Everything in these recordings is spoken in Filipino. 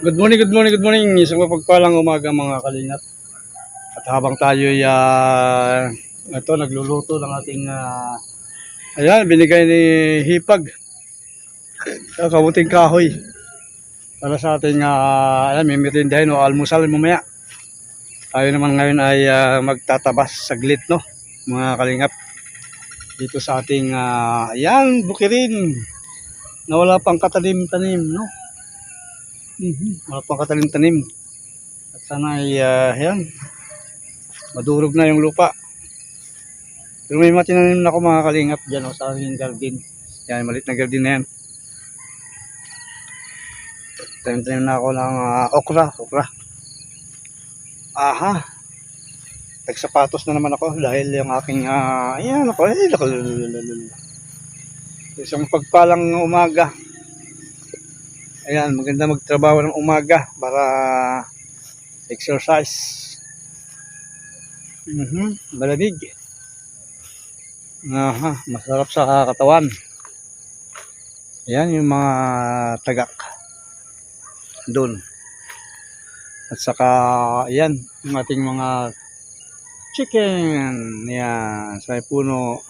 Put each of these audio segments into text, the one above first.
Good morning, good morning, good morning. Isang mapagpalang umaga mga kalingap. At habang tayo ay ah, ito, nagluluto ng ating ah, ayan, binigay ni Hipag. Uh, kamuting kahoy. Para sa ating uh, ayan, may merindahin o almusal mamaya. Tayo naman ngayon ay ah, magtatabas saglit, no? Mga kalingap. Dito sa ating, ah, ayan, bukirin. Na wala pang katanim-tanim, no? Mhm, Wala pang katanim-tanim. At sana ay, ah, yan, madurog na yung lupa. Pero may matinanim na ako mga kalingap dyan o, sa aking garden. Yan, malit na garden na yan. Tanim-tanim na ako ng ah, okra, okra. Aha. Nagsapatos na naman ako dahil yung aking, ah, ayan ako, eh. Isang pagpalang umaga. Ayan, maganda magtrabaho ng umaga para exercise. Mhm, malamig. Aha, masarap sa katawan. Ayan yung mga tagak. Doon. At saka, ayan, yung ating mga chicken. Ayan, sa puno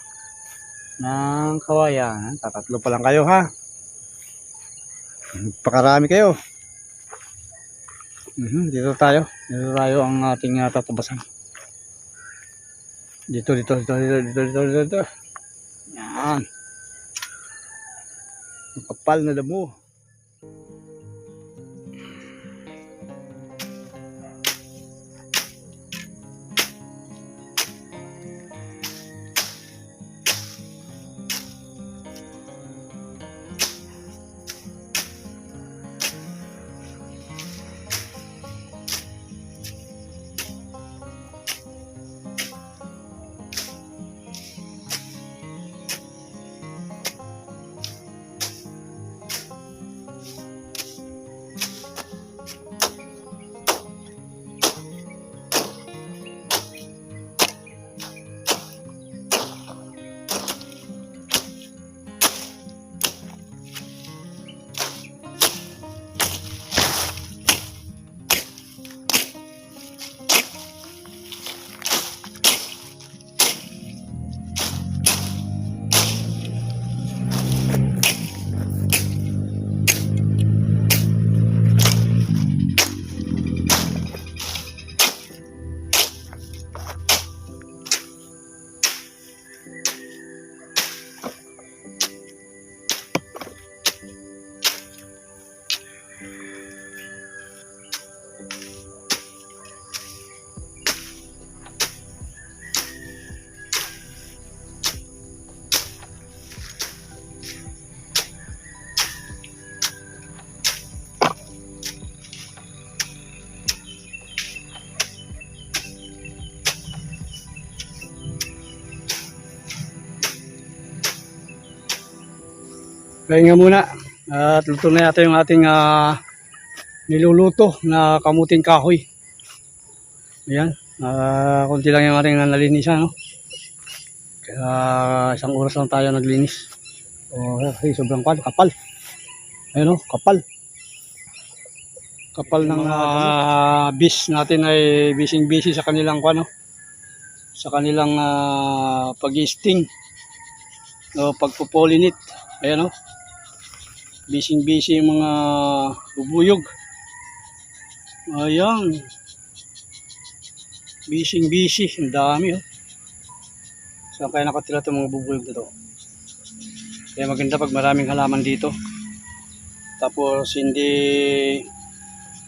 ng kawayan. Tatatlo pa lang kayo ha. Pakarami kayo. Mhm, dito tayo. Dito tayo ang ating uh, tatabasan. Dito, dito, dito, dito, dito, dito, dito. Yan. Kapal na damo. Kaya nga muna. At luto na yata yung ating ah, niluluto na kamuting kahoy. Ayan. Ah, kunti lang yung ating nalinisan. No? Kaya isang oras lang tayo naglinis. Oh, hey, sobrang kapal. Kapal. Ayun oh, kapal. Kapal ng uh, bis natin ay busy-busy sa kanilang ano, sa kanilang ah, pag-sting o pagpo-pollinate. Ayan oh. Busy-busy yung mga bubuyog. Ayan. Busy-busy. Ang dami oh. Saan kaya nakatira itong mga bubuyog na to? Kaya maganda pag maraming halaman dito. Tapos hindi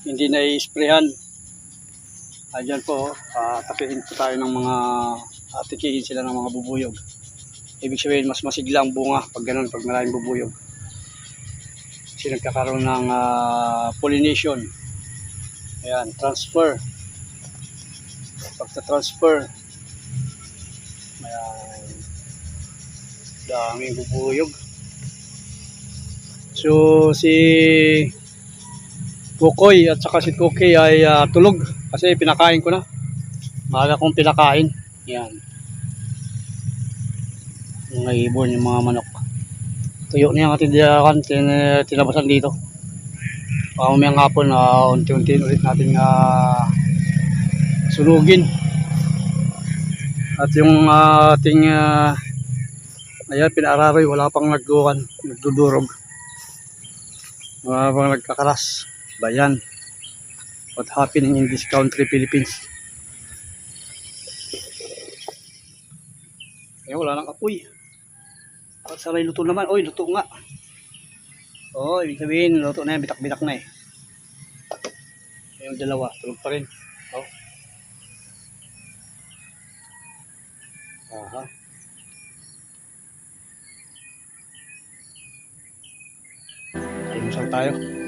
hindi na i-sprayhan. Ayan po, uh, tapihin po tayo ng mga atikihin sila ng mga bubuyog. Ibig sabihin, mas masigla ang bunga pag ganun, pag maraming bubuyog. Kasi nagkakaroon ng ah, pollination. Ayan, transfer. Pagta-transfer. Ayan. Daming bubuyog. So, si Kukoy at saka si Kukoy ay ah, tulog kasi pinakain ko na. Maaga kong pinakain. Yan. Mga ibon yung mga manok. Tuyo na yung ating diyakan, tin tinabasan dito. Baka mamayang hapon na unti-unti ulit natin uh, sunugin. At yung ah, ating uh, ayan, pinararoy, wala pang nagdukan, nagdudurog. Wala pang nagkakaras. Bayan. What happening in this country, Philippines? Eh, wala nang apoy. At saray luto naman. Oy, luto nga. Oo, ibig sabihin, luto na yan. Bitak-bitak na eh. Yung dalawa, tulog pa rin. Oh. Aha. Almusal tayo.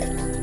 Bye.